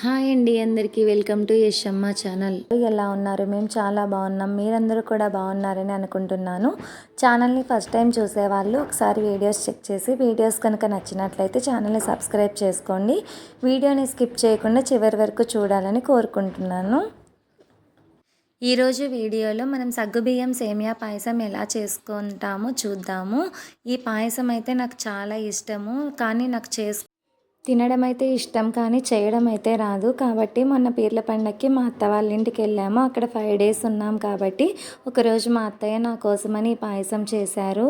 Hi అండి అందరికీ. Welcome to Yashamma channel. ఎలా ఉన్నారు? మేము చాలా బాగున్నాం. మీరందరూ కూడా బాగున్నారని అనుకుంటున్నాను. ఛానల్ని ఫస్ట్ టైం చూసేవాళ్ళు ఒకసారి వీడియోస్ చెక్ చేసి వీడియోస్ కనుక నచ్చినట్లయితే ఛానల్ని సబ్స్క్రైబ్ చేసుకోండి. వీడియోని స్కిప్ చేయకుండా చివరి వరకు చూడాలని కోరుకుంటున్నాను. ఈరోజు వీడియోలో మనం సగ్గుబియ్యం సేమియా పాయసం ఎలా చేసుకుంటామో చూద్దాము. ఈ పాయసం అయితే నాకు చాలా ఇష్టము కానీ నాకు చేసు తినడం అయితే ఇష్టం కానీ చేయడం అయితే రాదు. కాబట్టి మొన్న పీర్ల పండక్కి మా అత్త వాళ్ళ ఇంటికి వెళ్ళాము. అక్కడ ఫైవ్ డేస్ ఉన్నాం కాబట్టి ఒకరోజు మా అత్తయ్య నా కోసమని ఈ పాయసం చేశారు.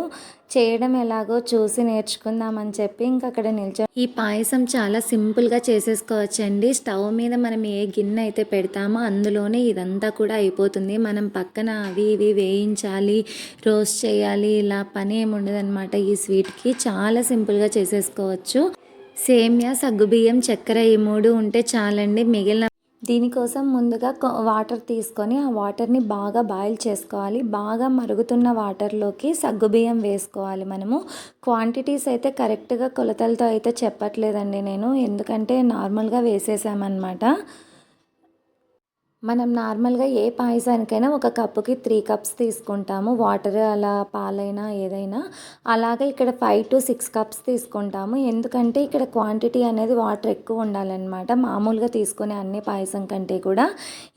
చేయడం ఎలాగో చూసి నేర్చుకుందామని చెప్పి ఇంకా అక్కడ నిల్చో ఈ పాయసం చాలా సింపుల్గా చేసేసుకోవచ్చండి. స్టవ్ మీద మనం ఏ గిన్నె అయితే పెడతామో అందులోనే ఇదంతా కూడా అయిపోతుంది. మనం పక్కన అవి ఇవి వేయించాలి రోస్ట్ చేయాలి ఇలా పని ఏమి ఉండదన్నమాట ఈ స్వీట్కి. చాలా సింపుల్గా చేసేసుకోవచ్చు. సేమ్యా సగ్గుబియ్యం చక్కెర ఈ మూడు ఉంటే చాలండి. మిగిలిన దీనికోసం ముందుగా వాటర్ తీసుకొని ఆ వాటర్ని బాగా బాయిల్ చేసుకోవాలి. బాగా మరుగుతున్న వాటర్లోకి సగ్గుబియ్యం వేసుకోవాలి మనము. క్వాంటిటీస్ అయితే కరెక్ట్గా కొలతలతో అయితే చెప్పట్లేదండి నేను. ఎందుకంటే నార్మల్గా వేసేసామన్నమాట. మనం నార్మల్గా ఏ పాయసానికైనా ఒక కప్పుకి త్రీ కప్స్ తీసుకుంటాము. వాటర్ అలా పాలైనా ఏదైనా అలాగే ఇక్కడ ఫైవ్ టు సిక్స్ కప్స్ తీసుకుంటాము. ఎందుకంటే ఇక్కడ క్వాంటిటీ అనేది వాటర్ ఎక్కువ ఉండాలన్నమాట. మామూలుగా తీసుకునే అన్ని పాయసం కంటే కూడా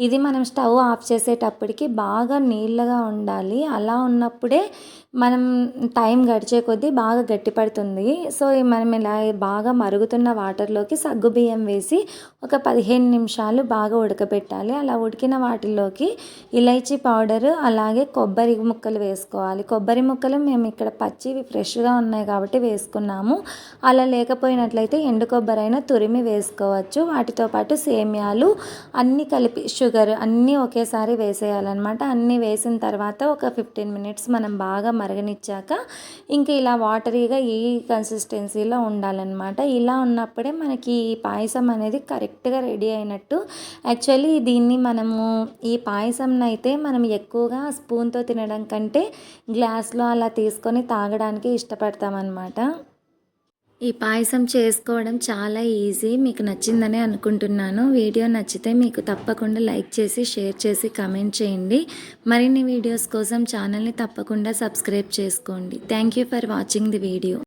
ఇది మనం స్టవ్ ఆఫ్ చేసేటప్పటికి బాగా నీళ్ళగా ఉండాలి. అలా ఉన్నప్పుడే మనం టైం గడిచే కొద్దీ బాగా గట్టిపడుతుంది. సో మనం ఇలా బాగా మరుగుతున్న వాటర్లోకి సగ్గు బియ్యం వేసి ఒక పదిహేను నిమిషాలు బాగా ఉడకబెట్టాలి. అలా ఉడికిన వాటిలోకి ఇలైచీ పౌడరు అలాగే కొబ్బరి ముక్కలు వేసుకోవాలి. కొబ్బరి ముక్కలు మేము ఇక్కడ పచ్చివి ఫ్రెష్గా ఉన్నాయి కాబట్టి వేసుకున్నాము. అలా లేకపోయినట్లయితే ఎండు కొబ్బరి అయినా తురిమి వేసుకోవచ్చు. వాటితో పాటు సేమ్యాలు అన్నీ కలిపి షుగర్ అన్నీ ఒకేసారి వేసేయాలన్నమాట. అన్నీ వేసిన తర్వాత ఒక ఫిఫ్టీన్ మినిట్స్ మనం బాగా మరగనిచ్చాక ఇంకా ఇలా వాటరీగా ఈ కన్సిస్టెన్సీలో ఉండాలన్నమాట. ఇలా ఉన్నప్పుడే మనకి ఈ పాయసం అనేది కరెక్ట్గా రెడీ అయినట్టు. యాక్చువల్లీ దీన్ని మనము ఈ పాయసం అయితే మనం ఎక్కువగా స్పూన్తో తినడం కంటే గ్లాస్లో అలా తీసుకొని తాగడానికి ఇష్టపడతామన్నమాట. ఈ పాయసం చేసుకోవడం చాలా ఈజీ మీకు నచ్చిందని అనుకుంటున్నాను. వీడియో నచ్చితే మీకు తప్పకుండా లైక్ చేసి షేర్ చేసి కమెంట్ చేయండి. మరిన్ని వీడియోస్ కోసం ఛానల్ని తప్పకుండా సబ్స్క్రైబ్ చేసుకోండి. Thank you for watching the video.